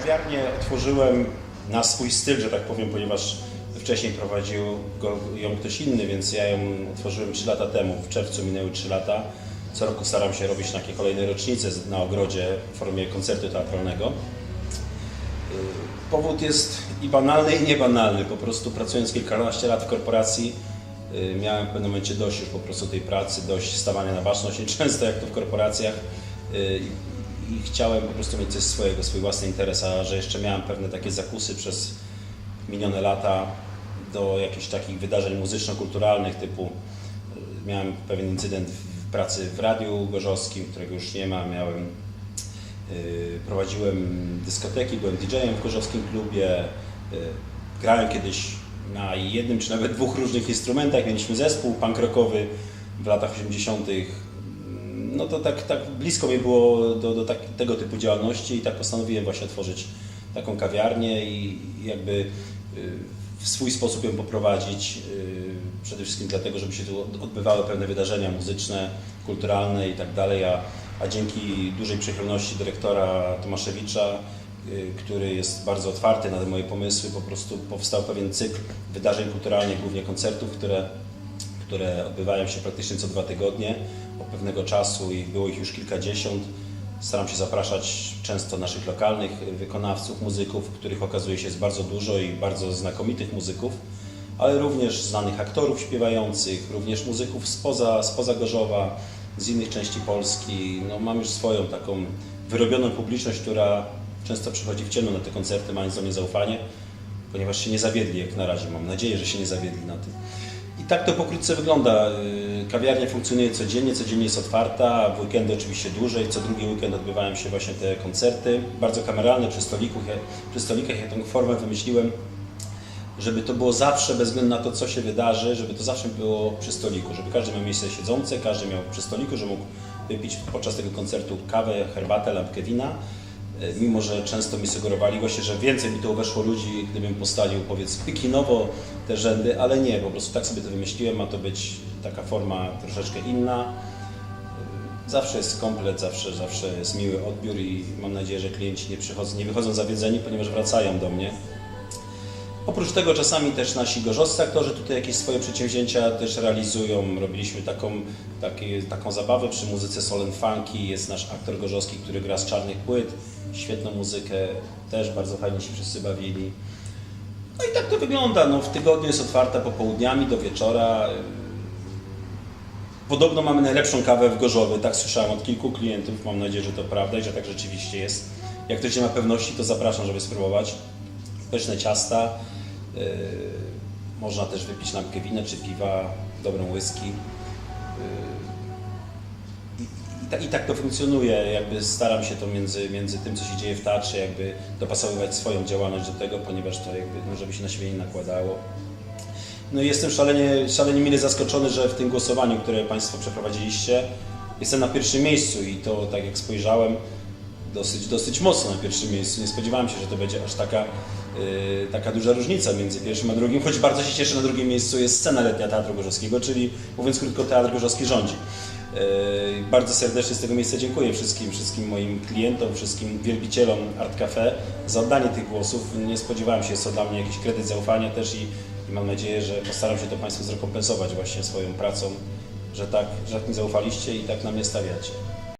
kawiarnię otworzyłem na swój styl, że tak powiem, ponieważ wcześniej prowadził ją ktoś inny, więc ja ją otworzyłem 3 lata temu. W czerwcu minęły 3 lata. Co roku staram się robić takie kolejne rocznice na ogrodzie w formie koncertu teatralnego. Powód jest i banalny, i niebanalny. Po prostu pracując kilkanaście lat w korporacji, y, miałem w pewnym momencie dość już po prostu tej pracy, dość stawania na baczność, i często jak to w korporacjach. I, chciałem po prostu mieć coś swojego, swój własny interes, a że jeszcze miałem pewne takie zakusy przez minione lata do jakichś takich wydarzeń muzyczno-kulturalnych typu y, miałem pewien incydent w pracy w Radiu Gorzowskim, którego już nie ma, miałem Y, Prowadziłem dyskoteki, byłem DJ-em w Gorzowskim klubie. y, Grałem kiedyś na jednym czy nawet dwóch różnych instrumentach. Mieliśmy zespół punk rockowy w latach 80. No to tak, tak blisko mi było do, do tak, tego typu działalności i tak postanowiłem właśnie otworzyć taką kawiarnię i jakby y, w swój sposób ją poprowadzić. y, Przede wszystkim dlatego, żeby się tu od- odbywały pewne wydarzenia muzyczne, kulturalne i tak dalej, a, a dzięki dużej przychylności dyrektora Tomaszewicza, y, który jest bardzo otwarty na te moje pomysły, po prostu powstał pewien cykl wydarzeń kulturalnych, głównie koncertów, które które odbywają się praktycznie co dwa tygodnie od pewnego czasu i było ich już kilkadziesiąt. Staram się zapraszać często naszych lokalnych wykonawców, muzyków, których okazuje się jest bardzo dużo i bardzo znakomitych muzyków, ale również znanych aktorów śpiewających, również muzyków spoza, spoza Gorzowa, z innych części Polski. No, mam już swoją taką wyrobioną publiczność, która często przychodzi w ciemno na te koncerty, mając do mnie zaufanie, ponieważ się nie zawiedli, jak na razie. Mam nadzieję, że się nie zawiedli na tym. Tak to pokrótce wygląda. Y, Kawiarnia funkcjonuje codziennie, codziennie jest otwarta, w weekendy oczywiście dłużej. Co drugi weekend odbywają się właśnie te koncerty. Bardzo kameralne przy, stoliku, przy stolikach. Ja tę formę wymyśliłem, żeby to było zawsze, bez względu na to, co się wydarzy, żeby to zawsze było przy stoliku, żeby każdy miał miejsce siedzące, każdy miał przy stoliku, że mógł wypić podczas tego koncertu kawę, herbatę, lampkę wina. E, Mimo, że często mi sugerowali właśnie, że więcej mi to weszło ludzi, gdybym postawił powiedzmy kinowo te rzędy, ale nie, po prostu tak sobie to wymyśliłem, ma to być taka forma troszeczkę inna. E, Zawsze jest komplet, zawsze, zawsze jest miły odbiór i mam nadzieję, że klienci nie, przychodzą, nie wychodzą zawiedzeni, ponieważ wracają do mnie. Oprócz tego czasami też nasi gorzowscy aktorzy tutaj jakieś swoje przedsięwzięcia też realizują. Robiliśmy taką, taki, taką zabawę przy muzyce Solen Funky. Jest nasz aktor gorzowski, który gra z czarnych płyt. Świetną muzykę, też bardzo fajnie się wszyscy bawili. No i tak to wygląda. No, w tygodniu jest otwarta popołudniami do wieczora. Podobno mamy najlepszą kawę w Gorzowie, tak słyszałem od kilku klientów. Mam nadzieję, że to prawda i że tak rzeczywiście jest. Jak ktoś nie ma pewności, to zapraszam, żeby spróbować. Pyszne ciasta. Yy, można też wypić lampkę wina czy piwa, dobrą whisky. Yy, i, i, tak, to funkcjonuje. Jakby staram się to między, między tym, co się dzieje w teatrze, jakby dopasowywać swoją działalność do tego, ponieważ to jakby, no, żeby się na siebie nie nakładało. No i jestem szalenie, szalenie mile zaskoczony, że w tym głosowaniu, które Państwo przeprowadziliście, jestem na pierwszym miejscu i to tak jak spojrzałem, dosyć, dosyć mocno na pierwszym miejscu. Nie spodziewałem się, że to będzie aż taka, taka duża różnica między pierwszym a drugim, choć bardzo się cieszę, na drugim miejscu jest scena letnia Teatru Gorzowskiego, czyli mówiąc krótko, Teatr Gorzowski rządzi. Yy, Bardzo serdecznie z tego miejsca dziękuję wszystkim, wszystkim moim klientom, wszystkim wielbicielom Art Cafe za oddanie tych głosów. Nie spodziewałem się, jest to dla mnie jakiś kredyt zaufania też i, i mam nadzieję, że postaram się to Państwu zrekompensować właśnie swoją pracą, że tak, że tak mi zaufaliście i tak na mnie stawiacie.